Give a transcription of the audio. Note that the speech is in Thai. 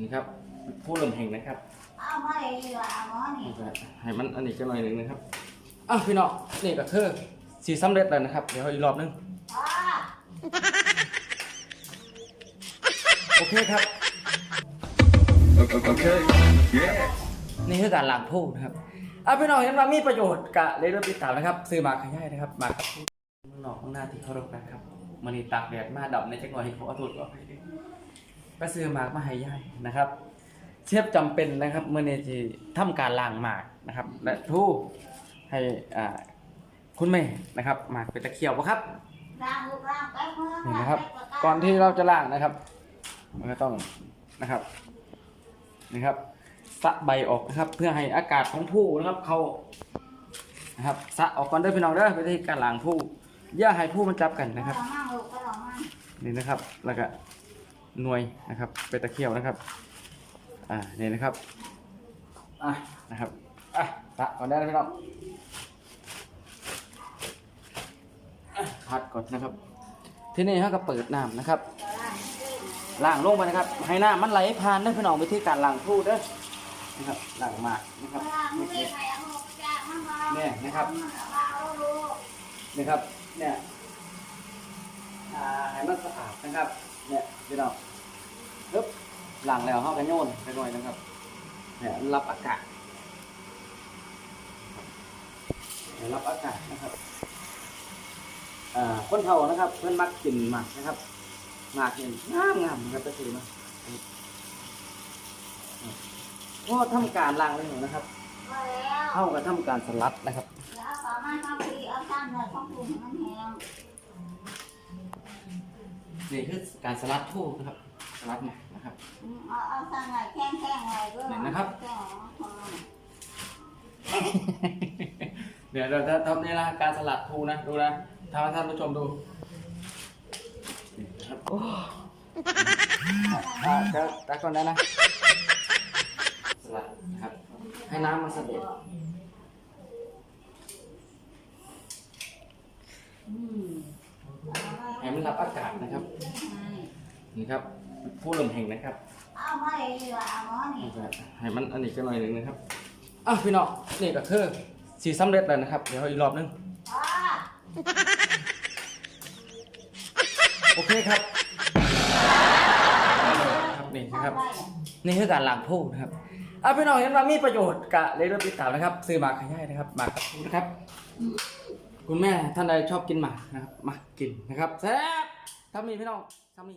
นี่ครับผู้เริ่มแห่งนะครับเอามาเลยดีกว่าหมอนี่ให้มันอันนี้จะหน่อยหนึ่งนะครับอะพี่น้องนี่ก็คือสีสำเร็จแล้วนะครับ เดี๋ยวอีกรอบหนึงอ่าโอเคครับ Okay. Yeah. นี่คือการล้างผู้นะครับอะพี่น้องเห็นว่ามีประโยชน์กะเลยเริ่มติดตามนะครับซื้อหมากขยายนะครับหมากครับข้างนอกข้างหน้าที่เคารพนะครับมันนี่ตากแดดมาดับในจังหวะที่เขาเอาถุดออกไป ก็ซื้อหมากมาให้ย่ายนะครับ เชฟจำเป็นนะครับเมื่อนี้ที่ทำการล้างหมากนะครับ และทูให้อ่าคุณแม่นะครับหมากเป็นตะเคียวปะครับล้างลูกล้างไปเมื่อนี่นะครับ ก่อนที่เราจะล้างนะครับ มันก็ต้องนะครับนี่ครับสะใบออกนะครับ เพื่อให้อากาศของผู้นะครับเขานะครับสะออกก่อนเด้อพี่น้องเด้อวิธีการล้างผู้อย่าให้ผู้มันจับกันนะครับ นี่นะครับ แล้วก็ หน่วยนะครับ เป็นตะเคียวนะครับ อ่านี่นะครับ อะนะครับ อะตะก่อนได้แล้วพี่น้องอะพัดก่อนนะครับ ที่นี่เขาก็เปิดน้ำนะครับล้างขึ้นล้างลงไปนะครับ ให้น้ำมันไหลผ่านเด้อพี่น้องวิธีการล้างผู้เด้อนะครับล้างมากนะครับล้างมือใส่เอาลูกจากมันมาเนี่ยนะครับเอาลูกนี่ครับเนี่ยอ่าให้มันสะอาดนะครับ เนี่ยพี่น้องปึ๊บหลังแล้วเขาก็โยนไปหน่อยนะครับเนี่ยรับอากาศเนี่ยรับอากาศนะครับอ่าคนเฒ่านะครับ เพื่อนมักกินหมากนะครับหมากเนี่ยงามงามนะครับไปซื้อมาก็ทำการล้างเลยนะครับมาแล้วเข้ากับทำการสลัดนะครับแล้วต่อมาข้าวปีเอาตั้งเลยของคุณมันแนี่คือการสลัดทูนะครับสลัดหมากนะครับอืมเอาเอาตั้งเลยแข้งแข้งเลยด้วยเห็นนะครับ แข้งของมันเดี๋ยวเราจะทำนี่ละการสลัดทูนะดูนะทำให้ท่านผู้ชมดูนี่นะครับโอ้อ่าจะตักก่อนได้นะสลัดนะครับ ให้น้ำมันเสด็จอืม ให้มันรับอากาศนะครับ นี่ครับผู้เริ่มแห่งนะครับเอามาเลยดีกว่าหมอนี่ให้มันอันนี้จะหน่อยหนึ่งนะครับอะพี่น้องนี่ก็คือสีสำเร็จแล้วนะครับ เดี๋ยวอีกรอบหนึงอ่าโอเคครับ ครับนี่นะครับ นี่คือการล้างผู้นะครับอะพี่น้องเห็นว่ามีประโยชน์กะเลยเริ่มติดตามนะครับ ซื้อหมากขยายนะครับหมากกับผู้นะครับ คุณแม่ท่านใดชอบกินหมากนะครับมากินนะครับแซ่บสามีพี่น้องสามี